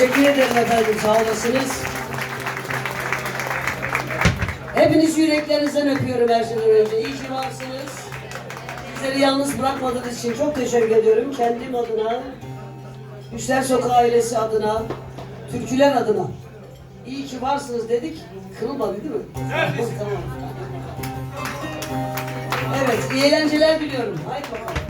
Teşekkür ederim efendim. Sağ olasınız. Hepiniz yüreklerinizden öpüyorum her şeyden önce. İyi ki varsınız. Bizleri yalnız bırakmadığınız için çok teşekkür ediyorum. Kendim adına, Üçler Sokağı ailesi adına, türküler adına. İyi ki varsınız dedik. Kırılmadı değil mi? Evet. tamam. Evet, iyi eğlenceler diliyorum. Haydi bakalım.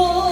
Lord.